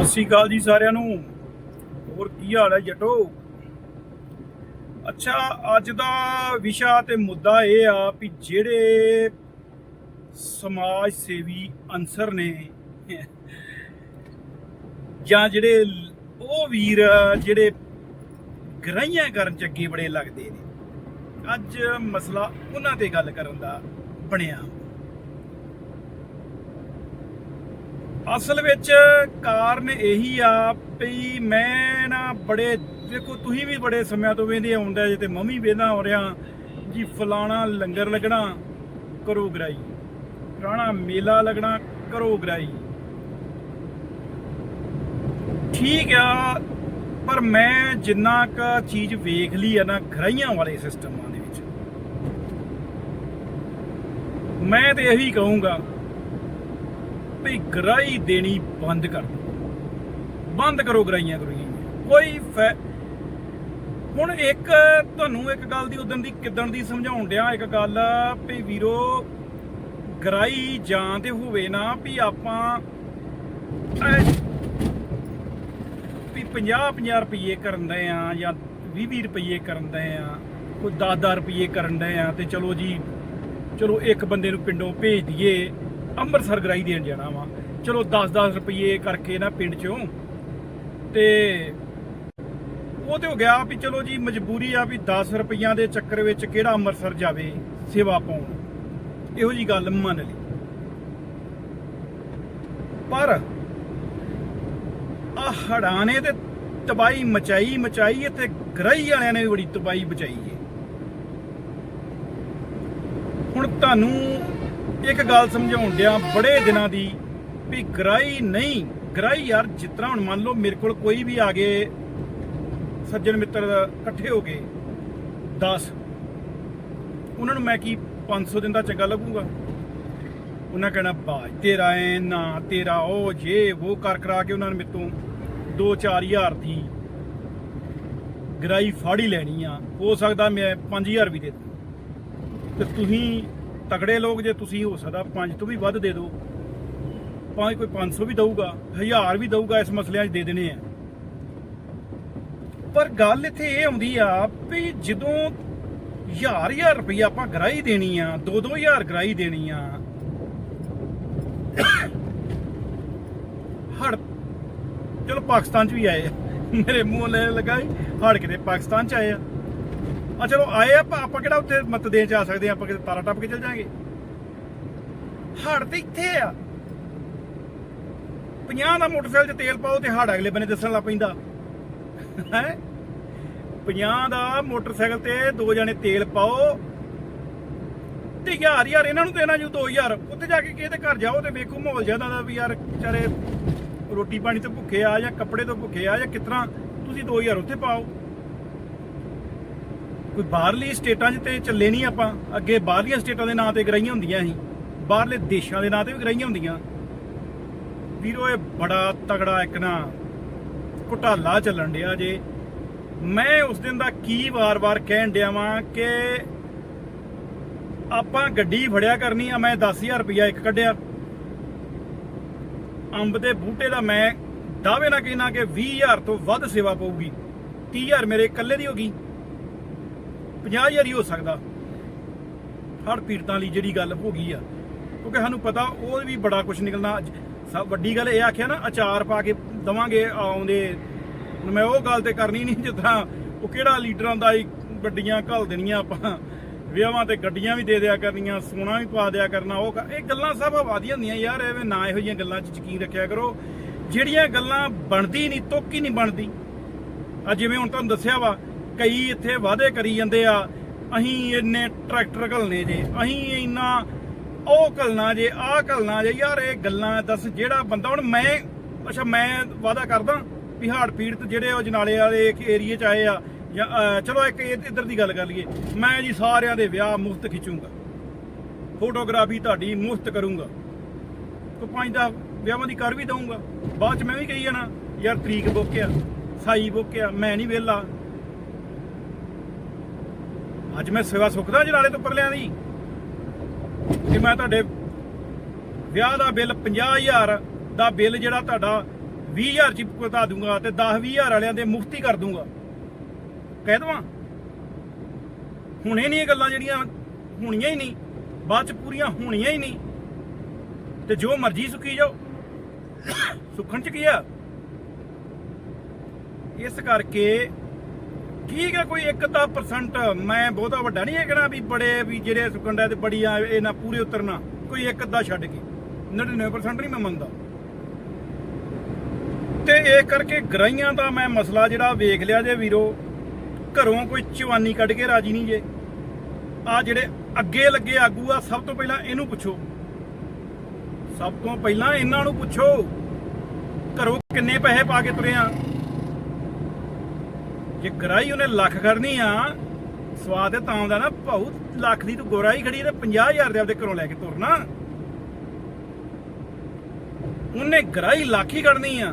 ਸਤਿ ਸ਼੍ਰੀ ਅਕਾਲ ਜੀ ਸਾਰਿਆਂ ਨੂੰ। ਹੋਰ ਕੀ ਹਾਲ ਹੈ ਜਟੋ? ਅੱਛਾ, ਅੱਜ ਦਾ ਵਿਸ਼ਾ ਤੇ ਮੁੱਦਾ ਇਹ ਆ ਵੀ ਜਿਹੜੇ ਸਮਾਜ ਸੇਵੀ ਅਨਸਰ ਨੇ, ਜਾਂ ਜਿਹੜੇ ਉਹ ਵੀਰ ਜਿਹੜੇ ਗਰਾਈਆਂ ਕਰਨ ਚ ਅੱਗੇ ਬੜੇ ਲੱਗਦੇ ਨੇ। ਅੱਜ ਮਸਲਾ ਉਹਨਾਂ ਤੇ ਗੱਲ ਕਰਨ ਦਾ ਬਣਿਆ। ਅਸਲ ਵਿੱਚ ਕਾਰਨ ਇਹੀ ਆ ਵੀ ਮੈਂ ਨਾ ਬੜੇ, ਦੇਖੋ ਤੁਸੀਂ ਵੀ ਬੜੇ ਸਮਿਆਂ ਤੋਂ ਵੇਂਦੇ ਆਉਂਦਾ ਜੇ ਤੇ ਮੰਮੀ ਵੇਂਦਾ ਹੋ ਰਿਹਾ ਜੀ ਫਲਾਣਾ ਲੰਗਰ ਲੱਗਣਾ ਕਰੋ ਗਰਾਈ। ਫਲਾਣਾ ਮੇਲਾ ਲੱਗਣਾ ਕਰੋ ਗਰਾਈ। ਠੀਕ ਆ, ਪਰ ਮੈਂ ਜਿੰਨਾ ਕ ਚੀਜ਼ ਵੇਖ ਲਈ ਆ ਨਾ ਗਰਾਈਆਂ ਵਾਲੇ ਸਿਸਟਮਾਂ ਦੇ ਵਿੱਚ, ਮੈਂ ਤੇ ਇਹੀ ਕਹੂੰਗਾ ਵੀ ਗਰਾਈ ਦੇਣੀ ਬੰਦ ਕਰ ਦਿਓ। ਬੰਦ ਕਰੋ ਗਰਾਈਆਂ ਕਰੋਈਆਂ ਕੋਈ ਫੈ- ਹੁਣ ਇੱਕ ਤੁਹਾਨੂੰ ਇੱਕ ਗੱਲ ਦੀ ਉਦੋਂ ਦੀ ਕਿਦਣ ਦੀ ਸਮਝਾਉਣ ਡਿਆ, ਇੱਕ ਗੱਲ ਵੀ ਵੀਰੋ, ਗਰਾਈ ਜਾਂ ਤੇ ਹੋਵੇ ਨਾ ਵੀ ਆਪਾਂ ਵੀ 50 50 ਰੁਪਏ ਕਰਨ ਦੇ ਆ ਜਾਂ 20 20 ਰੁਪਏ ਕਰਨ ਦੇ ਆ, ਕੋਈ 10 10 ਰੁਪਏ ਕਰਨ ਦੇ ਆ ਤੇ ਚਲੋ ਜੀ, ਚਲੋ ਇੱਕ ਬੰਦੇ ਨੂੰ ਪਿੰਡੋਂ ਭੇਜ ਦਈਏ। ਅੰਮ੍ਰਿਤਸਰ ਗਰਾਈ ਦੇਣ ਜਾਣਾ ਵਾ। ਚਲੋ 10-10 ਰੁਪਏ ਕਰਕੇ ਨਾ ਪਿੰਡ ਚੋਂ। ਤੇ ਉਹ ਤੇ ਹੋ ਗਿਆ ਵੀ ਚਲੋ ਜੀ, ਮਜਬੂਰੀ ਆ ਵੀ 10 ਰੁਪਈਆਂ ਦੇ ਚੱਕਰ ਵਿੱਚ ਕਿਹੜਾ ਅੰਮ੍ਰਿਤਸਰ ਜਾਵੇ ਸੇਵਾ ਪਾਉਣ। ਇਹੋ ਜੀ ਗੱਲ ਮੰਨ ਲਈ। ਪਰ ਆ ਹੜਾਂ ਨੇ ਤੇ ਤਬਾਈ ਮਚਾਈ ਮਚਾਈ ਤੇ ਗਰਾਈ ਵਾਲਿਆਂ ਨੇ ਵੀ ਬੜੀ ਤਬਾਈ ਬਚਾਈ ਹੈ। ਹੁਣ ਤੁਹਾਨੂੰ ਇੱਕ ਗੱਲ ਸਮਝਾਉਣ ਦਿਆਂ ਬੜੇ ਦਿਨਾਂ ਦੀ ਵੀ ਗਰਾਈ ਨਹੀਂ, ਗਰਾਈ ਯਾਰ ਜਿਸ ਤਰ੍ਹਾਂ ਹੁਣ ਮੰਨ ਲਓ ਮੇਰੇ ਕੋਲ ਕੋਈ ਵੀ ਆ ਗਏ ਸੱਜਣ ਮਿੱਤਰ ਇਕੱਠੇ ਹੋ ਗਏ 10 ਉਹਨਾਂ ਨੂੰ ਮੈਂ ਕੀ 500 ਦਿਨ ਦਾ ਚੰਗਾ ਲੱਗੂਗਾ? ਉਹਨਾਂ ਕਹਿਣਾ, ਬਾਜ ਤੇਰਾ ਐ ਨਾ, ਤੇਰਾ ਉਹ ਜੇ, ਉਹ ਕਰ ਕਰਾ ਕੇ ਉਹਨਾਂ ਨੇ ਮੇਤੋਂ 2-4000 ਦੀ ਗਰਾਈ ਫਾੜੀ ਲੈਣੀ ਆ। ਹੋ ਸਕਦਾ ਮੈਂ 5000 ਵੀ ਦੇ। ਤੇ ਤੁਸੀਂ ਤਗੜੇ ਲੋਕ ਜੇ ਤੁਸੀਂ ਹੋ ਸਕਦਾ 5 ਤੋਂ ਵੀ ਵੱਧ ਦੇ ਦਿਓ। ਭਾਵੇਂ ਕੋਈ 500 ਵੀ ਦਊਗਾ 1000 ਵੀ ਦਊਗਾ, ਇਸ ਮਸਲਿਆਂ 'ਚ ਦੇ ਦੇਣੇ ਆ। ਪਰ ਗੱਲ ਇੱਥੇ ਇਹ ਆਉਂਦੀ ਆ ਵੀ ਜਦੋਂ ਹਜ਼ਾਰ ਹਜ਼ਾਰ ਰੁਪਈਆ ਆਪਾਂ ਗਰਾਈ ਦੇਣੀ ਆ 2-2000 ਗਰਾਈ ਦੇਣੀ ਆ, ਹੜ, ਚਲੋ ਪਾਕਿਸਤਾਨ 'ਚ ਵੀ ਆਏ ਆ। ਮੇਰੇ ਮੂੰਹ ਲੈ ਲੱਗਾ ਹੜ ਕਿਤੇ ਪਾਕਿਸਤਾਨ 'ਚ ਆਏ ਆ। ਆ ਚਲੋ ਆਏ ਆਪਾਂ ਆਪਾਂ ਕਿਹੜਾ ਉੱਥੇ ਮਤ ਦੇਣ ਜਾ ਸਕਦੇ ਆ? ਆਪਾਂ ਕਿਤੇ ਤਾਰਾ ਟੱਪ ਕੇ ਚਲ ਜਾਾਂਗੇ। ਹੜ ਤੇ ਇੱਥੇ ਆ। 50 ਦਾ ਮੋਟਰਸਾਈਕਲ 'ਚ ਤੇਲ ਪਾਓ ਤੇ ਹੜ ਅਗਲੇ ਬੰਨੇ ਦੱਸਣ ਲੱਗ ਪੈਂਦਾ। ਹੈ? 50 ਦਾ ਮੋਟਰਸਾਈਕਲ ਤੇ ਦੋ ਜਣੇ ਤੇਲ ਪਾਓ। ਤੇ ਯਾਰ ਯਾਰ, ਇਹਨਾਂ ਨੂੰ ਦੇਣਾ ਜੂ 2000 ਉੱਥੇ ਜਾ ਕੇ ਕਿਸੇ ਘਰ ਜਾਓ ਤੇ ਵੇਖੋ ਮਾਹੌਲ ਜ਼ਿਆਦਾ ਦਾ ਵੀ ਯਾਰ, ਵਿਚਾਰੇ ਰੋਟੀ ਪਾਣੀ ਤੋਂ ਭੁੱਖੇ ਆ ਜਾਂ ਕੱਪੜੇ ਤੋਂ ਭੁੱਖੇ ਆ ਜਾਂ ਕਿਤਨਾ ਤੁਸੀਂ 2000 ਉੱਥੇ ਪਾਓ। ਕੋਈ ਬਾਹਰਲੀ ਸਟੇਟਾਂ 'ਚ ਤੇ ਚੱਲੇ ਨਹੀਂ ਆਪਾਂ, ਅੱਗੇ ਬਾਹਰਲੀਆਂ ਸਟੇਟਾਂ ਦੇ ਨਾਂ ਤੇ ਗਰਾਈਆਂ ਹੁੰਦੀਆਂ ਸੀ। ਬਾਹਰਲੇ ਦੇਸ਼ਾਂ ਦੇ ਨਾਂ ਤੇ ਵੀ ਗਰਾਈਆਂ ਹੁੰਦੀਆਂ। ਵੀਰੋ, ਇਹ ਬੜਾ ਤਗੜਾ ਇੱਕ ਨਾ ਘੁਟਾਲਾ ਚੱਲਣ ਡਿਆ ਜੇ। ਮੈਂ ਉਸ ਦਿਨ ਦਾ ਕੀ ਵਾਰ-ਵਾਰ ਕਹਿਣ ਡਿਆ ਵਾਂ ਕਿ ਆਪਾਂ ਗੱਡੀ ਫੜਿਆ ਕਰਨੀ ਆ, ਮੈਂ 10000 ਰੁਪਇਆ ਇੱਕ ਕੱਢਿਆ। ਅੰਬ ਦੇ ਬੂਟੇ ਦਾ ਮੈਂ ਦਾਅਵੇ ਨਾਲ ਕਹਿਣਾ ਕਿ 20000 ਤੋਂ ਵੱਧ ਸੇਵਾ ਪਊਗੀ। 30000 ਮੇਰੇ ਇਕੱਲੇ ਦੀ ਹੋ ਗਈ। 50000 ਹੀ ਹੋ ਸਕਦਾ। ਹੜ ਪੀੜਤਾਂ ਲਈ ਜਿਹੜੀ ਗੱਲ ਹੋ ਗਈ ਆ। ਕਿਉਂਕਿ ਸਾਨੂੰ ਪਤਾ ਉਹ ਵੀ ਬੜਾ ਕੁਝ ਨਿਕਲਣਾ। ਸਭ ਵੱਡੀ ਗੱਲ ਇਹ ਆਖਿਆ ਨਾ, ਅਚਾਰ ਪਾ ਕੇ ਦਵਾਂਗੇ ਆਉਂਦੇ। ਹੁਣ ਮੈਂ ਉਹ ਗੱਲ ਤੇ ਕਰਨੀ ਨਹੀਂ ਜਿੱਦਾਂ ਉਹ ਕਿਹੜਾ ਲੀਡਰਾਂ ਦਾ ਹੀ ਗੱਡੀਆਂ ਘੱਲ ਦੇਣੀਆਂ ਆਪਾਂ। ਵਿਆਹਾਂ ਤੇ ਗੱਡੀਆਂ ਵੀ ਦੇ ਦਿਆ ਕਰਨੀਆਂ, ਸੋਨਾ ਵੀ ਪਾ ਦਿਆ ਕਰਨਾ, ਉਹ ਇਹ ਗੱਲਾਂ ਸਭ ਆਵਾਦੀਆਂ ਹੁੰਦੀਆਂ ਯਾਰ, ਐਵੇਂ ਨਾ ਇਹੋ ਜਿਹੀਆਂ ਗੱਲਾਂ 'ਚ ਯਕੀਨ ਰੱਖਿਆ ਕਰੋ। ਜਿਹੜੀਆਂ ਗੱਲਾਂ ਬਣਦੀ ਨਹੀਂ, ਤੁੱਕ ਨਹੀਂ ਬਣਦੀ। ਆ ਜਿਵੇਂ ਹੁਣ ਤੁਹਾਨੂੰ ਦੱਸਿਆ ਵਾ ਕਈ ਇੱਥੇ ਵਾਅਦੇ ਕਰੀ ਜਾਂਦੇ ਆ, ਅਸੀਂ ਇੰਨੇ ਟਰੈਕਟਰ ਘਲਨੇ ਜੇ, ਅਸੀਂ ਇੰਨਾ ਉਹ ਘਲਣਾ ਜੇ, ਆਹ ਘਲਣਾ ਜੇ, ਯਾਰ ਇਹ ਗੱਲਾਂ ਦੱਸ ਜਿਹੜਾ ਬੰਦਾ, ਹੁਣ ਮੈਂ, ਅੱਛਾ, ਮੈਂ ਵਾਅਦਾ ਕਰਦਾ ਵੀ ਹਾੜ ਪੀੜਤ ਜਿਹੜੇ ਉਹ ਜਨਾਲੇ ਵਾਲੇ ਏਰੀਏ ਚ ਆਏ ਆ, ਜਾਂ ਚਲੋ ਇੱਕ ਇੱਧਰ ਦੀ ਗੱਲ ਕਰ ਲਈਏ, ਮੈਂ ਜੀ ਸਾਰਿਆਂ ਦੇ ਵਿਆਹ ਮੁਫਤ ਖਿੱਚੂੰਗਾ। ਫੋਟੋਗ੍ਰਾਫੀ ਤੁਹਾਡੀ ਮੁਫਤ ਕਰੂੰਗਾ। ਕੋ ਪੰਜ ਦਾ ਵਿਆਹਾਂ ਦੀ ਕਰ ਵੀ ਦਊਂਗਾ। ਬਾਅਦ ਚ ਮੈਂ ਵੀ ਕਹੀ ਜਾਣਾ, ਯਾਰ ਤਰੀਕ ਬੁੱਕ ਆ, ਸਾਈ ਬੁੱਕ ਆ, ਮੈਂ ਨਹੀਂ ਵਿਹਲਾ। ਅੱਜ ਮੈਂ ਸੇਵਾ ਸੁਖਦਾ ਜਨਾਲੇ ਤੋਂ ਪਰਲਿਆਂ ਦੀ ਕਿ ਮੈਂ ਤੁਹਾਡੇ ਵਿਆਹ ਦਾ ਬਿੱਲ 50000 ਦਾ ਬਿੱਲ ਜਿਹੜਾ ਤੁਹਾਡਾ 20000 ਚ ਪਤਾ ਦੂੰਗਾ ਤੇ 10 20000 ਵਾਲਿਆਂ ਦੇ ਮੁਫਤੀ ਕਰ ਦੂੰਗਾ। ਕਹਿ ਦਵਾਂ? ਹੁਣੇ ਨਹੀਂ ਇਹ ਗੱਲਾਂ ਜਿਹੜੀਆਂ ਹੋਣੀਆਂ ਹੀ ਨਹੀਂ। ਬਾਅਦ ਚ ਪੂਰੀਆਂ ਹੋਣੀਆਂ ਹੀ ਨਹੀਂ। ਤੇ ਜੋ ਮਰਜ਼ੀ ਸੁੱਕੀ ਜਾਓ। ਸੁੱਖਣ ਚ ਕੀ ਆ? ਇਸ ਕਰਕੇ ਠੀਕ ਹੈ, ਕੋਈ 1-10% ਮੈਂ ਬਹੁਤਾ ਵੱਡਾ ਨਹੀਂ ਹੈਗਾ ਵੀ ਬੜੇ ਵੀ ਜਿਹੜੇ ਸੁੱਕਣ ਤੇ ਬੜੀਆਂ ਇਹ ਨਾ ਪੂਰੇ ਉਤਰਨਾ, ਕੋਈ ਇੱਕ ਅੱਧਾ ਛੱਡ ਕੇ। 99% ਨਹੀਂ ਮੈਂ ਮੰਨਦਾ। ਤੇ ਇਹ ਕਰਕੇ ਗਰਾਈਆਂ ਦਾ ਮੈਂ ਮਸਲਾ ਜਿਹੜਾ ਵੇਖ ਲਿਆ ਜੇ ਵੀਰੋ, ਘਰੋਂ ਕੋਈ ਚਵਾਨੀ ਕੱਢ ਕੇ ਰਾਜੀ ਨਹੀਂ ਜੇ। ਆ ਜਿਹੜੇ ਅੱਗੇ ਲੱਗੇ ਆਗੂ ਆ, ਸਭ ਤੋਂ ਪਹਿਲਾਂ ਇਹਨੂੰ ਪੁੱਛੋ। ਸਭ ਤੋਂ ਪਹਿਲਾਂ ਇਹਨਾਂ ਨੂੰ ਪੁੱਛੋ, ਘਰੋਂ ਕਿੰਨੇ ਪੈਸੇ ਪਾ ਕੇ ਤੁਰੇ ਆ? ਜੇ ਗਰਾਈ ਉਹਨੇ ਲੱਖ ਕਰਨੀ ਆ, ਸਵਾਦ ਤੇ ਤਾਂ ਆਉਂਦਾ ਨਾ ਭਾਉ ਲੱਖ ਦੀ ਤੂੰ ਗੋਰਾਈ ਖੜੀ ਤੇ 50000 ਦੇ ਆਪਦੇ ਘਰੋਂ ਲੈ ਕੇ ਤੁਰਨਾ ਉਹਨੇ ਗਰਾਈ ਲੱਖ ਹੀ ਕਰਨੀ ਆ।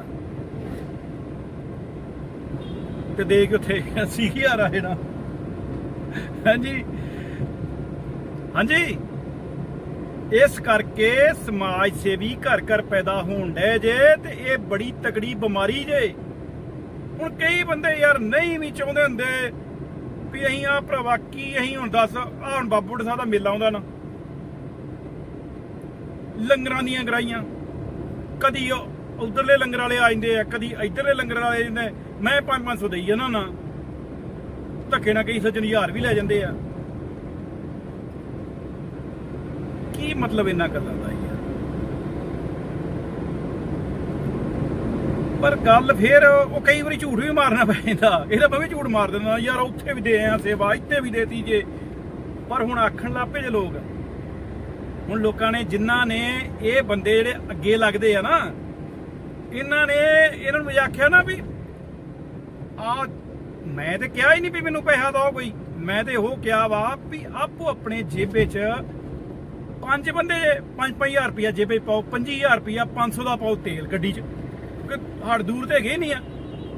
ਤੇ ਦੇ ਕੇ ਉੱਥੇ 80000 ਆ ਜਿਹੜਾ। ਹਾਂਜੀ। ਹਾਂਜੀ। ਇਸ ਕਰਕੇ ਸਮਾਜ ਸੇਵੀ ਘਰ ਘਰ ਪੈਦਾ ਹੋਣ ਡੇ ਜੇ ਤੇ ਇਹ ਬੜੀ ਤਕੜੀ ਬਿਮਾਰੀ ਜੇ। ਹੁਣ ਕਈ ਬੰਦੇ ਯਾਰ ਨਹੀਂ ਵੀ ਚਾਹੁੰਦੇ ਹੁੰਦੇ ਵੀ ਅਸੀਂ ਆ ਭਰਾਵਾ ਕੀ ਅਸੀਂ ਹੁਣ ਦੱਸ ਆ ਹੁਣ ਬਾਬੂ ਸਾਹਿਬ ਦਾ ਮੇਲਾ ਆਉਂਦਾ ਨਾ। ਲੰਗਰਾਂ ਦੀਆਂ ਗਰਾਈਆਂ। ਕਦੀ ਉਹ ਉਧਰਲੇ ਲੰਗਰ ਵਾਲੇ ਆ ਜਾਂਦੇ ਆ, ਕਦੀ ਇਧਰਲੇ ਲੰਗਰ ਵਾਲੇ ਆ ਜਾਂਦੇ ਮੈਂ 5-500 ਦੇਈ ਜਾਂਦਾ ਨਾ ਧੱਕੇ ਨਾਲ ਕਈ ਸੱਜਣ ਹਜ਼ਾਰ ਵੀ ਲੈ ਜਾਂਦੇ ਆ। ਕੀ ਮਤਲਬ ਇਹਨਾਂ ਗੱਲਾਂ ਦਾ ਯਾਰ ਪਰ ਗੱਲ ਫੇਰ ਉਹ ਕਈ ਵਾਰੀ ਝੂਠ ਵੀ ਮਾਰਨਾ ਪੈਂਦਾ ਇਹਦਾ ਮੈਂ ਵੀ ਝੂਠ ਮਾਰ ਦਿੰਦਾ, ਯਾਰ ਉੱਥੇ ਵੀ ਦੇ ਆਇਆ ਸੇਵਾ, ਇੱਥੇ ਵੀ ਦੇਤੀ ਜੇ। ਪਰ ਹੁਣ ਆਖਣ ਲੱਪੇ ਜੇ ਲੋਕ। ਹੁਣ ਲੋਕਾਂ ਨੇ ਜਿਨ੍ਹਾਂ ਨੇ ਇਹ ਬੰਦੇ ਜਿਹੜੇ ਅੱਗੇ ਲੱਗਦੇ ਆ ਨਾ, ਇਹਨਾਂ ਨੇ ਇਹਨਾਂ ਨੂੰ ਆਖਿਆ ਨਾ ਵੀ, ਆ ਮੈਂ ਤੇ ਕਿਹਾ ਹੀ ਨਹੀਂ ਵੀ ਮੈਨੂੰ ਪੈਸਾ ਦਿਓ ਕੋਈ। ਮੈਂ ਤੇ ਉਹ ਕਿਹਾ ਵਾ ਵੀ ਆਪੋ ਆਪਣੇ ਜੇਬੇ 'ਚ ਪੰਜ ਬੰਦੇ 5-5000 ਰੁਪਇਆ ਜੇਬੇ 'ਚ ਪਾਓ 25000 ਰੁਪਇਆ 500 ਦਾ ਪਾਓ ਤੇਲ ਗੱਡੀ 'ਚ। ਹੜ ਦੂਰ ਤੇ ਹੈਗੇ ਨਹੀਂ ਆ।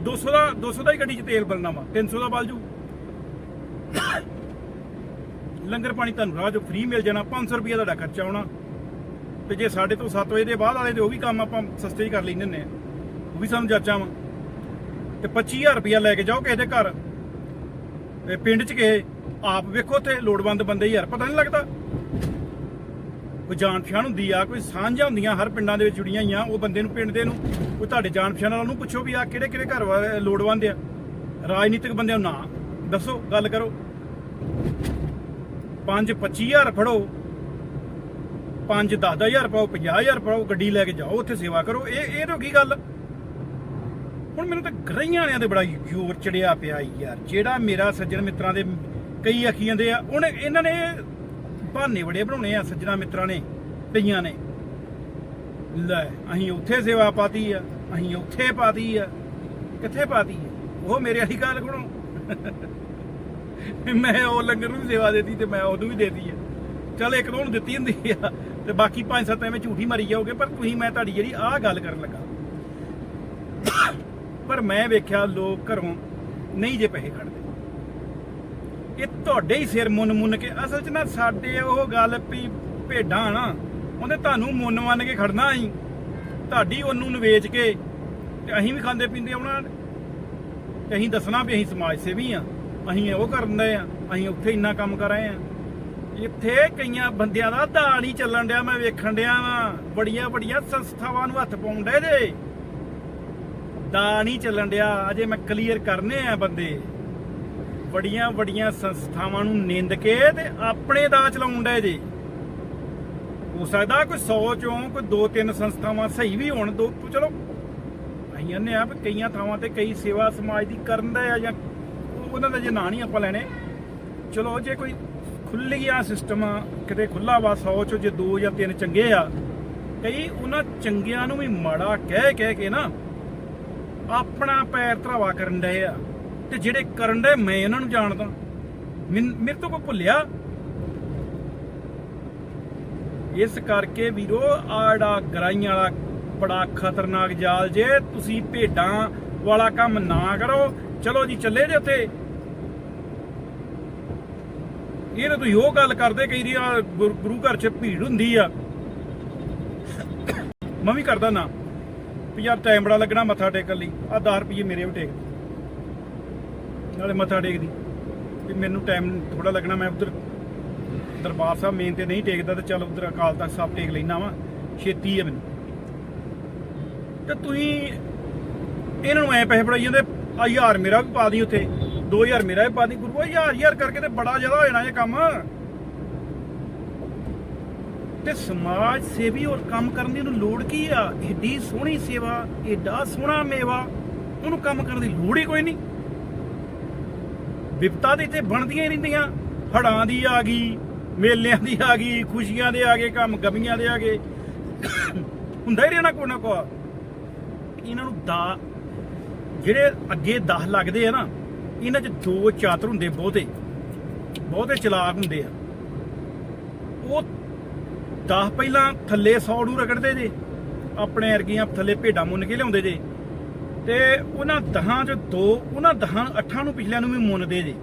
200 ਦਾ 200 ਦਾ ਹੀ ਗੱਡੀ 'ਚ ਤੇਲ ਬਲਣਾ ਵਾ 300 ਦਾ ਬਲ ਜੂ ਲੰਗਰ ਪਾਣੀ ਤੁਹਾਨੂੰ ਰਾਹ ਜੋ ਫ੍ਰੀ ਮਿਲ ਜਾਣਾ 500 ਰੁਪਇਆ ਤੁਹਾਡਾ ਖਰਚਾ ਆਉਣਾ। ਤੇ ਜੇ ਸਾਡੇ ਤੋਂ 7 ਵਜੇ ਦੇ ਬਾਅਦ ਵਾਲੇ ਤੇ ਉਹ ਵੀ ਕੰਮ ਆਪਾਂ ਸਸਤੇ ਹੀ ਕਰ ਲੈਂਦੇ ਹੁੰਦੇ ਆ। ਉਹ ਵੀ ਸਾਨੂੰ ਜਾਚਾਂ ਵਾ। ਤੇ 25000 ਰੁਪਇਆ ਲੈ ਕੇ ਜਾਓ ਕਿਸੇ ਦੇ ਘਰ। ਪਿੰਡ 'ਚ ਕਿਸੇ ਆਪ ਵੇਖੋ ਉੱਥੇ ਲੋੜਵੰਦ ਬੰਦੇ ਯਾਰ, ਪਤਾ ਨਹੀਂ ਲੱਗਦਾ। ਕੋਈ ਜਾਣ ਪਛਾਣ ਹੁੰਦੀ ਆ, ਕੋਈ ਸਾਂਝਾ ਹੁੰਦੀਆਂ ਹਰ ਪਿੰਡਾਂ ਦੇ ਵਿੱਚ ਜੁੜੀਆਂ ਹੋਈਆਂ, ਉਹ ਬੰਦੇ ਨੂੰ ਪਿੰਡ ਦੇ ਨੂੰ, ਕੋਈ ਤੁਹਾਡੇ ਜਾਣ ਪਛਾਣ ਵਾਲਾ ਨੂੰ ਪੁੱਛੋ ਵੀ ਆ ਕਿਹੜੇ ਕਿਹੜੇ ਘਰ ਵਾਲੇ ਲੋੜਵੰਦ ਆ। ਰਾਜਨੀਤਿਕ ਬੰਦਿਆਂ ਨੂੰ ਨਾ ਦੱਸੋ, ਗੱਲ ਕਰੋ। 5 25000 ਫੜੋ। 5 10000 ਪਾਓ 50000 ਪਾਓ, ਗੱਡੀ ਲੈ ਕੇ ਜਾਓ, ਉੱਥੇ ਸੇਵਾ ਕਰੋ। ਇਹ ਇਹ ਤੋਂ ਕੀ ਗੱਲ? ਹੁਣ ਮੈਨੂੰ ਤਾਂ ਗਰਈਆਂ ਵਾਲਿਆਂ ਦੇ ਬੜਾ ਜ਼ੋਰ ਚੜਿਆ ਪਿਆ ਯਾਰ। ਜਿਹੜਾ ਮੇਰਾ ਸੱਜਣ ਮਿੱਤਰਾਂ ਦੇ ਕਈ ਆਖੀ ਜਾਂਦੇ ਆ, ਉਹਨੇ ਇਹਨਾਂ ਨੇ ਬਹਾਨੇ ਬੜੇ ਬਣਾਉਣੇ ਆ ਸੱਜਣਾ ਮਿੱਤਰਾਂ ਨੇ, ਕਈਆਂ ਨੇ। ਲੈ, ਅਸੀਂ ਉੱਥੇ ਸੇਵਾ ਪਾਤੀ ਆ, ਅਸੀਂ ਉੱਥੇ ਪਾਤੀ ਆ। ਕਿੱਥੇ ਪਾਤੀ ਉਹ ਮੇਰੇ ਵਾਲੀ ਗੱਲ ਕੋਲੋਂ। ਮੈਂ ਉਹ ਲੰਗਰ ਨੂੰ ਵੀ ਸੇਵਾ ਦੇਤੀ ਤੇ ਮੈਂ ਉਹਨੂੰ ਵੀ ਦੇਤੀ ਆ। ਚੱਲ ਇੱਕ ਦੋ ਨੂੰ ਦਿੱਤੀ ਹੁੰਦੀ ਆ, ਤੇ ਬਾਕੀ ਪੰਜ ਸੱਤ ਐਵੇਂ ਝੂਠੀ ਮਾਰੀ ਜਾਓਗੇ, ਪਰ ਤੁਸੀਂ ਮੈਂ ਤੁਹਾਡੀ ਜਿਹੜੀ ਆਹ ਗੱਲ ਕਰਨ ਲੱਗਾ। ਪਰ ਮੈਂ ਵੇਖਿਆ ਲੋਕ ਘਰੋਂ ਨਹੀਂ ਜੇ ਪੈਸੇ ਕੱਢਦੇ ਇਹ ਤੁਹਾਡੇ ਹੀ ਸਿਰ ਮੁੰਨ ਮੁੰਨ ਕੇ। ਅਸਲ 'ਚ ਨਾ ਸਾਡੇ ਉਹ ਗੱਲ ਵੀ ਭੇਡਾਂ ਨਾ, ਉਹਨੇ ਤੁਹਾਨੂੰ ਮੁੰਨ ਮੰਨ ਕੇ ਖੜਨਾ ਅਸੀਂ ਤੁਹਾਡੀ ਉਹਨੂੰ ਨੂੰ ਕੇ ਤੇ ਅਸੀਂ ਵੀ ਖਾਂਦੇ ਪੀਂਦੇ ਆਉਣਾ ਅਸੀਂ ਦੱਸਣਾ ਵੀ ਅਸੀਂ ਸਮਾਜ ਸੇਵੀ ਆ। ਅਸੀਂ ਉਹ ਕਰਨ ਆ, ਅਸੀਂ ਉੱਥੇ ਇੰਨਾ ਕੰਮ ਕਰ ਰਹੇ ਆ। ਇੱਥੇ ਕਈਆਂ ਬੰਦਿਆਂ ਦਾ ਦਾ ਨਹੀਂ ਚੱਲਣ ਡਿਆ, ਮੈਂ ਵੇਖਣ ਡਿਆ ਵਾਂ। ਬੜੀਆਂ ਬੜੀਆਂ ਸੰਸਥਾਵਾਂ ਨੂੰ ਹੱਥ ਪਾਉਣ ਡੇ ਜੇ। ਦਾ ਨਹੀਂ ਚੱਲਣ ਡਿਆ, ਅਜੇ ਮੈਂ ਕਲੀਅਰ ਕਰਨੇ ਆ ਬੰਦੇ। ਵੱਡੀਆਂ ਵੱਡੀਆਂ ਸੰਸਥਾਵਾਂ ਨੂੰ ਨਿੰਦ ਕੇ ਤੇ ਆਪਣੇ ਦਾ ਚਲਾਉਣ ਡੇ ਜੇ। ਹੋ ਸਕਦਾ ਕੋਈ 100 ਚੋਂ ਕੋਈ 2-3 ਸੰਸਥਾਵਾਂ ਸਹੀ ਵੀ ਹੋਣ, ਦੋ ਚਲੋ, ਅਸੀਂ ਕਹਿੰਦੇ ਆ ਵੀ ਕਈਆਂ ਥਾਵਾਂ ਤੇ ਕਈ ਸੇਵਾ ਸਮਾਜ ਦੀ ਕਰਨ ਦਾ ਆ ਜਾਂ ਉਹਨਾਂ ਦਾ ਜੇ ਨਾਂ ਨਹੀਂ ਆਪਾਂ ਲੈਣੇ। ਚਲੋ, ਜੇ ਕੋਈ ਖੁੱਲੀ ਆ ਸਿਸਟਮ ਕਿਤੇ ਖੁੱਲਾ ਵਾ 100 ਚੋਂ ਜੇ 2 ਜਾਂ 3 ਚੰਗੇ ਆ, ਕਈ ਉਹਨਾਂ ਚੰਗਿਆਂ ਨੂੰ ਵੀ ਮਾੜਾ ਕਹਿ ਕਹਿ ਕੇ ਨਾ ਆਪਣਾ ਪੈਰ ਧਰਾਵਾ ਕਰਨ ਡਏ ਆ। ਤੇ ਜਿਹੜੇ ਕਰਨ ਡਏ ਮੈਂ ਇਹਨਾਂ ਨੂੰ ਜਾਣਦਾ। ਮੈਨ- ਮੇਰੇ ਤੋਂ ਕੋਈ ਭੁੱਲਿਆ? ਇਸ ਕਰਕੇ ਵੀਰੋ, ਆੜਾ ਗਰਾਈਆਂ ਵਾਲਾ ਬੜਾ ਖਤਰਨਾਕ ਜਾਲ ਜੇ ਤੁਸੀਂ ਭੇਡਾਂ ਵਾਲਾ ਕੰਮ ਨਾ ਕਰੋ। ਚਲੋ ਜੀ, ਚੱਲੇ ਜੇ ਉੱਥੇ। ਇਹ ਤਾਂ ਤੁਸੀਂ ਉਹ ਗੱਲ ਕਰਦੇ ਕਈ ਦੀ ਗੁਰੂ ਘਰ 'ਚ ਭੀੜ ਹੁੰਦੀ ਆ। ਮੈਂ ਵੀ ਕਰਦਾ ਨਾ। ਵੀ ਯਾਰ ਟਾਈਮ ਬੜਾ ਲੱਗਣਾ ਮੱਥਾ ਟੇਕਣ ਲਈ। ਆ 10 ਰੁਪਏ ਮੇਰੇ ਵੀ ਟੇਕ। ਨਾਲੇ ਮੱਥਾ ਟੇਕਦੀ। ਵੀ ਮੈਨੂੰ ਟਾਈਮ ਥੋੜਾ ਲੱਗਣਾ, ਮੈਂ ਉਧਰ ਦਰਬਾਰ ਸਾਹਿਬ ਮੇਨ ਤੇ ਨਹੀਂ ਟੇਕਦਾ ਤੇ ਚੱਲ ਉਧਰ ਅਕਾਲ ਤਖਤ ਸਾਹਿਬ ਟੇਕ ਲੈਣਾ ਵਾ। ਛੇਤੀ ਹੈ ਮੈਨੂੰ। ਤੇ ਤੁਸੀਂ ਇਹਨਾਂ ਨੂੰ ਐ ਪੈਸੇ ਫੜਾਈ ਜਾਂਦੇ ਆ ਹਜ਼ਾਰ ਮੇਰਾ ਵੀ ਪਾ ਦੀ ਉੱਥੇ 2000 ਮੇਰਾ ਵੀ ਪਾ ਦੀ ਗੁਰੂ ਹਜ਼ਾਰ ਹਜ਼ਾਰ ਕਰਕੇ ਤੇ ਬੜਾ ਜ਼ਿਆਦਾ ਹੋ ਜਾਣਾ ਇਹ ਕੰਮ। ਤੇ ਸਮਾਜ ਸੇਵੀ ਔਰ ਕੰਮ ਕਰਨ ਦੀ ਉਹਨੂੰ ਲੋੜ ਕੀ ਆ? ਏਡੀ ਸੋਹਣੀ ਸੇਵਾ, ਏਡਾ ਸੋਹਣਾ ਮੇਵਾ, ਉਹਨੂੰ ਕੰਮ ਕਰਨ ਦੀ ਲੋੜ ਹੀ ਕੋਈ ਨਹੀਂ। ਵਿਪਤਾ ਦੇ ਇੱਥੇ ਬਣਦੀਆਂ ਹੀ ਰਹਿੰਦੀਆਂ। ਹੜਾਂ ਦੀ ਆ ਗਈ, ਮੇਲਿਆਂ ਦੀ ਆ ਗਈ, ਖੁਸ਼ੀਆਂ ਦੇ ਆ ਗਏ, ਕੰਮ ਗਮੀਆਂ ਦੇ ਆ ਗਏ। ਹੁੰਦਾ ਹੀ ਰਹਿਣਾ ਕੋਈ ਨਾ ਕੋ ਇਹਨਾਂ ਨੂੰ ਦਾ ਜਿਹੜੇ ਅੱਗੇ 10 ਲੱਗਦੇ ਆ ਨਾ, ਇਹਨਾਂ 'ਚ ਦੋ ਚਾਤਰ ਹੁੰਦੇ ਬਹੁਤੇ। ਬਹੁਤੇ ਚਲਾਕ ਹੁੰਦੇ ਆ। ਉਹ 10 ਪਹਿਲਾਂ ਥੱਲੇ 100 ਨੂੰ ਰਗੜਦੇ ਜੇ, ਆਪਣੇ ਵਰਗੀਆਂ ਥੱਲੇ ਭੇਡਾਂ ਮੁੰਨ ਕੇ ਲਿਆਉਂਦੇ ਜੇ। ਤੇ ਉਹਨਾਂ ਦਹਾਂ 'ਚ ਦੋ, ਉਹਨਾਂ ਦਹਾਂ ਅੱਠਾਂ ਨੂੰ ਪਿਛਲਿਆਂ ਨੂੰ ਵੀ ਮੁੰਨਦੇ ਜੇ।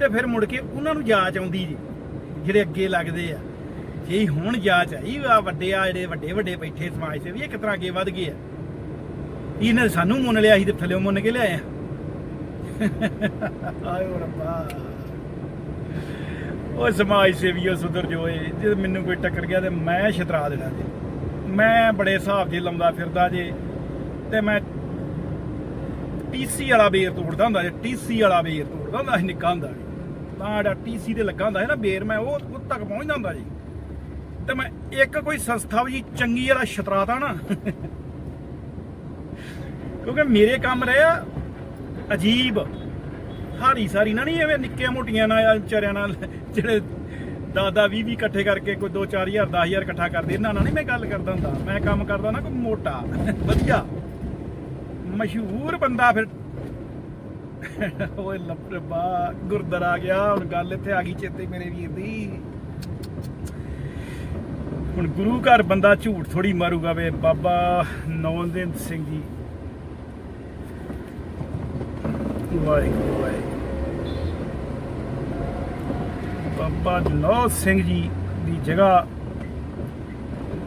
ਤੇ ਫਿਰ ਮੁੜ ਕੇ ਉਹਨਾਂ ਨੂੰ ਜਾਚ ਆਉਂਦੀ ਜੀ, ਜਿਹੜੇ ਅੱਗੇ ਲੱਗਦੇ ਆ। ਜੇ ਹੁਣ ਜਾਚ ਆਈ ਆ ਵੱਡੇ ਆ ਜਿਹੜੇ ਵੱਡੇ ਵੱਡੇ ਬੈਠੇ ਸਮਾਜ ਸੇ ਵੀ ਇਹ ਕਿਤਨਾ ਅੱਗੇ ਵੱਧ ਗਏ ਆ? ਇਹਨੇ ਸਾਨੂੰ ਮੁੰਨ ਲਿਆ ਸੀ ਤੇ ਥੱਲੇ ਮੁੰਨ ਕੇ ਲਿਆਏ ਆ। ਆਇਓ ਰੱਬਾ। ਉਹ ਸਮਾਜ ਸੇਵੀਓ ਸੁਧਰ ਜੋਏ ਜੇ ਮੈਨੂੰ ਕੋਈ ਟੱਕਰ ਗਿਆ ਤੇ ਮੈਂ ਛਤਰਾ ਦੇਣਾ ਜੀ। ਮੈਂ ਬੜੇ ਹਿਸਾਬ ਜੇ ਲਾਉਂਦਾ ਫਿਰਦਾ ਜੇ। ਤੇ ਮੈਂ ਟੀਸੀ ਵਾਲਾ ਬੇਰ ਤੋੜਦਾ ਹੁੰਦਾ, ਜੇ ਟੀਸੀ ਵਾਲਾ ਬੇਰ ਤੋੜਦਾ ਹੁੰਦਾ ਸੀ ਨਿੱਕਾ ਹੁੰਦਾ ਤਾਂ ਜਿਹੜਾ ਟੀਸੀ ਤੇ ਲੱਗਾ ਹੁੰਦਾ ਹੈ ਨਾ ਬੇਰ, ਮੈਂ ਉਹ ਉਹ ਤੱਕ ਪਹੁੰਚਦਾ ਹੁੰਦਾ ਜੀ। ਤੇ ਮੈਂ ਇੱਕ ਕੋਈ ਸੰਸਥਾ ਵੀ ਚੰਗੀ ਵਾਲਾ ਛਤਰਾਤਾ ਨਾ। ਕਿਉਂਕਿ ਮੇਰੇ ਕੰਮ ਰਹੇ ਆ ਅਜੀਬ, ਹਾਰੀ ਸਾਰੀ ਨਾ ਨਹੀਂ ਐਵੇਂ ਨਿੱਕੀਆਂ ਮੋਟੀਆਂ ਨਾਲ ਆ ਨਾਲ ਜਿਹੜੇ ਦਾਦਾ 20 20 ਇਕੱਠੇ ਕਰਕੇ ਕੋਈ 2 4000 10000 ਇਕੱਠਾ ਕਰਦੇ, ਇਹਨਾਂ ਨਾਲ ਨਹੀਂ ਮੈਂ ਗੱਲ ਕਰਦਾ ਹੁੰਦਾ। ਮੈਂ ਕੰਮ ਕਰਦਾ ਨਾ ਕੋਈ ਮੋਟਾ, ਵਧੀਆ। ਮਸ਼ਹੂਰ ਬੰਦਾ ਫਿਰ। ਓਏ ਲੱਭਾ ਗੁਰਦਰ ਆ ਗਿਆ। ਹੁਣ ਗੱਲ ਇੱਥੇ ਆ ਗਈ ਚੇਤੇ ਮੇਰੇ ਵੀਰ ਦੀ। ਹੁਣ ਗੁਰੂ ਘਰ ਬੰਦਾ ਝੂਠ ਥੋੜੀ ਮਾਰੂਗਾ ਵੇ। ਬਾਬਾ ਨੌਨਦੇਵ ਸਿੰਘ ਜੀ। ਵਾਹਿਗੁਰੂ ਵਾਹਿਗੁਰੂ। ਬਾਬਾ ਨੌ ਸਿੰਘ ਜੀ ਦੀ ਜਗ੍ਹਾ।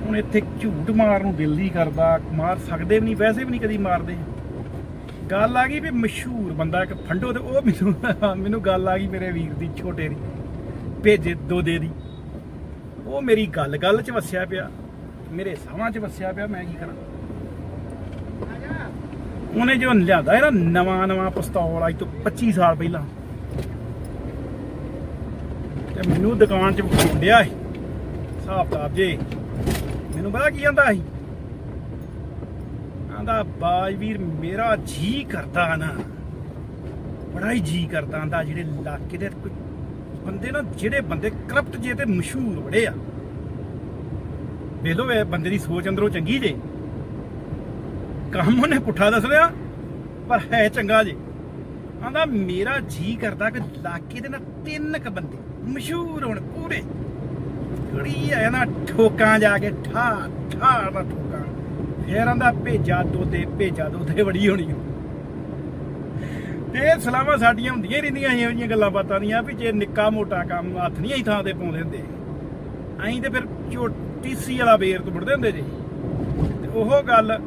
ਹੁਣ ਇੱਥੇ ਝੂਠ ਮਾਰਨ ਨੂੰ ਦਿਲ ਨਹੀਂ ਕਰਦਾ। ਮਾਰ ਸਕਦੇ ਵੀ ਨਹੀਂ, ਵੈਸੇ ਵੀ ਨਹੀਂ ਕਦੀ ਮਾਰਦੇ। ਗੱਲ ਆ ਗਈ ਵੀ ਮਸ਼ਹੂਰ ਬੰਦਾ ਇੱਕ ਫੰਡੋ ਤੇ ਉਹ ਮੈਨੂੰ ਮੈਨੂੰ ਗੱਲ ਆ ਗਈ ਮੇਰੇ ਵੀਰ ਦੀ, ਛੋਟੇ ਦੀ। ਭੇਜੇ ਦੋਦੇ ਦੀ ਉਹ ਮੇਰੀ ਗੱਲ ਗੱਲ 'ਚ ਵਸਿਆ ਪਿਆ। ਮੇਰੇ ਸਾਹਾਂ 'ਚ ਵਸਿਆ ਪਿਆ, ਮੈਂ ਕੀ ਕਰਾਂ? ਉਹਨੇ ਜੋ ਲਿਆਂਦਾ ਹੈ ਨਾ ਨਵਾਂ ਨਵਾਂ ਪਿਸਤੌਲ ਅੱਜ ਤੋਂ 25 ਸਾਲ ਪਹਿਲਾਂ। ਤੇ ਮੈਨੂੰ ਦੁਕਾਨ 'ਚ ਵਿਖਾਉਂਦਿਆ ਹਿਸਾਬ ਕਿਤਾਬ ਜੇ। ਮੈਨੂੰ ਪਤਾ ਕੀ ਕਹਿੰਦਾ ਸੀ? ਆਂਦਾ ਬਾਜ ਮੇਰਾ ਜੀ ਕਰਦਾ ਨਾ। ਬੜਾ ਹੀ ਜੀ ਕਰਦਾ ਆਂਦਾ ਜਿਹੜੇ ਇਲਾਕੇ ਦੇ ਬੰਦੇ ਨਾ, ਜਿਹੜੇ ਬੰਦੇ ਕਰਪਟ ਜੇ ਤੇ ਮਸ਼ਹੂਰ ਬੜੇ ਆ। ਵੇਖ ਇਹ ਬੰਦੇ ਦੀ ਸੋਚ ਅੰਦਰੋਂ ਚੰਗੀ ਜੇ। ਕੰਮ ਉਹਨੇ ਪੁੱਠਾ ਦੱਸ ਲਿਆ, ਪਰ ਹੈ ਚੰਗਾ ਜੇ। ਆਂਦਾ, ਮੇਰਾ ਜੀ ਕਰਦਾ ਕਿ ਇਲਾਕੇ ਦੇ ਨਾ ਤਿੰਨ ਕ ਬੰਦੇ ਮਸ਼ਹੂਰ ਹੋਣ ਪੂਰੇ। ਕੁੜੀ ਆ ਨਾ, ਠੋਕਾਂ ਜਾ ਕੇ ਠਾ ਠਾ ਨਾ ਠੋਕਾਂ ਦਾ ਆਂਦਾ ਭੇਜਾ ਦੋਦੇ ਭੇਜਾ ਦੋਦੇ ਬੜੀ ਹੋਣੀ ਤੇ ਇਹ ਸਲਾਮਾਂ ਸਾਡੀਆਂ ਹੁੰਦੀਆਂ ਰਹਿੰਦੀਆਂ ਇਹੋ ਜਿਹੀਆਂ ਗੱਲਾਂ ਬਾਤਾਂ ਦੀਆਂ ਵੀ ਜੇ ਨਿੱਕਾ ਮੋਟਾ ਕੰਮ ਹੱਥ ਨਹੀਂ ਅਸੀਂ ਥਾਂ ਤੇ ਪਾਉਂਦੇ ਹੁੰਦੇ। ਅਸੀਂ ਤੇ ਫਿਰ ਟੀਸੀ ਵਾਲਾ ਬੇਰ ਤੋਂ ਮੁੜਦੇ ਹੁੰਦੇ ਜੀ। ਤੇ ਉਹ ਗੱਲ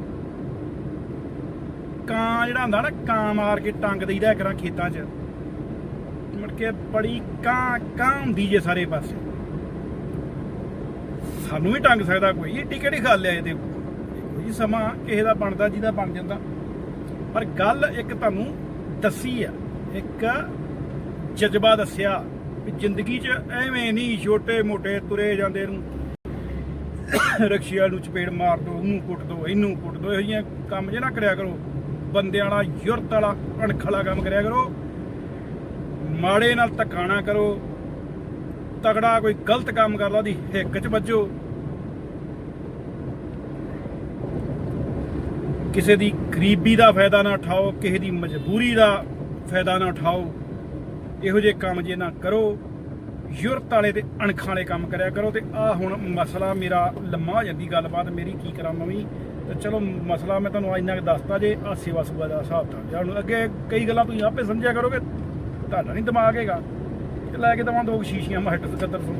ਕਾਂ ਜਿਹੜਾ ਹੁੰਦਾ ਨਾ, ਕਾਂ ਮਾਰ ਕੇ ਟੰਗ ਦੇਈਦਾ ਕਰਾਂ ਖੇਤਾਂ 'ਚ। ਮੁੜ ਕੇ ਬੜੀ ਕਾਂ ਕਾਂ ਹੁੰਦੀ ਜੇ ਸਾਰੇ ਪਾਸੇ। ਸਾਨੂੰ ਵੀ ਟੰਗ ਸਕਦਾ ਕੋਈ, ਏਡੀ ਕਿਹੜੀ ਖਾ ਲਿਆ ਇਹਦੇ ਕੋਈ ਸਮਾਂ ਕਿਸੇ ਦਾ ਬਣਦਾ, ਜਿਹਦਾ ਬਣ ਜਾਂਦਾ। ਪਰ ਗੱਲ ਇੱਕ ਤੁਹਾਨੂੰ ਦੱਸੀ ਆ। ਇੱਕ ਜਜ਼ਬਾ ਦੱਸਿਆ ਵੀ ਜ਼ਿੰਦਗੀ 'ਚ ਐਵੇਂ ਨਹੀਂ ਛੋਟੇ ਮੋਟੇ ਤੁਰੇ ਜਾਂਦੇ ਨੂੰ। ਰਕਸ਼ੀਆ ਨੂੰ ਚਪੇੜ ਮਾਰ ਦੋ, ਉਹਨੂੰ ਕੁੱਟ ਦੋ, ਇਹਨੂੰ ਕੁੱਟ ਦੋ, ਇਹੋ ਜਿਹੀਆਂ ਕੰਮ ਜੇ ਨਾ ਕਰਿਆ ਕਰੋ। ਬੰਦਿਆਂ ਵਾਲਾ, ਯੁਰਤ ਵਾਲਾ ਅਣਖ ਵਾਲਾ ਕੰਮ ਕਰਿਆ ਕਰੋ। ਮਾੜੇ ਨਾਲ ਧੱਕਾ ਨਾ ਕਰੋ। ਤਗੜਾ ਕੋਈ ਗਲਤ ਕੰਮ ਕਰਦਾ ਉਹਦੀ ਹਿੱਕ 'ਚ ਵੱਜੋ। ਕਿਸੇ ਦੀ ਗਰੀਬੀ ਦਾ ਫਾਇਦਾ ਨਾ ਉਠਾਓ, ਕਿਸੇ ਦੀ ਮਜਬੂਰੀ ਦਾ ਫਾਇਦਾ ਨਾ ਉਠਾਓ। ਇਹੋ ਜਿਹੇ ਕੰਮ ਜੇ ਨਾ ਕਰੋ, ਯੁਰਤ ਵਾਲੇ ਤੇ ਅਣਖਾਂ ਵਾਲੇ ਕੰਮ ਕਰਿਆ ਕਰੋ ਤੇ ਆ ਹੁਣ ਮਸਲਾ ਮੇਰਾ ਲੰਮਾ ਹੋ ਜਾਂਦੀ ਗੱਲਬਾਤ, ਮੇਰੀ ਕੀ ਕਰਾਂ ਮੈਂ ਵੀ। ਤੇ ਚਲੋ ਮਸਲਾ ਮੈਂ ਤੁਹਾਨੂੰ ਇੰਨਾ ਕੁ ਦੱਸਤਾ ਜੇ ਆ ਸੇਵਾ ਸੁਭਾ ਦਾ ਹਿਸਾਬ ਤਾਂ ਜਾਂ ਅੱਗੇ ਕਈ ਗੱਲਾਂ ਤੁਸੀਂ ਆਪੇ ਸਮਝਿਆ ਕਰੋਗੇ, ਤੁਹਾਡਾ ਨਹੀਂ ਦਿਮਾਗ ਹੈਗਾ। ਲੈ ਕੇ ਦਵਾਂ ਦੋ ਸ਼ੀਸ਼ੀਆਂ ਮੈਂ ਹਿੱਟ ਸਕੱਤਰ ਸੁਣ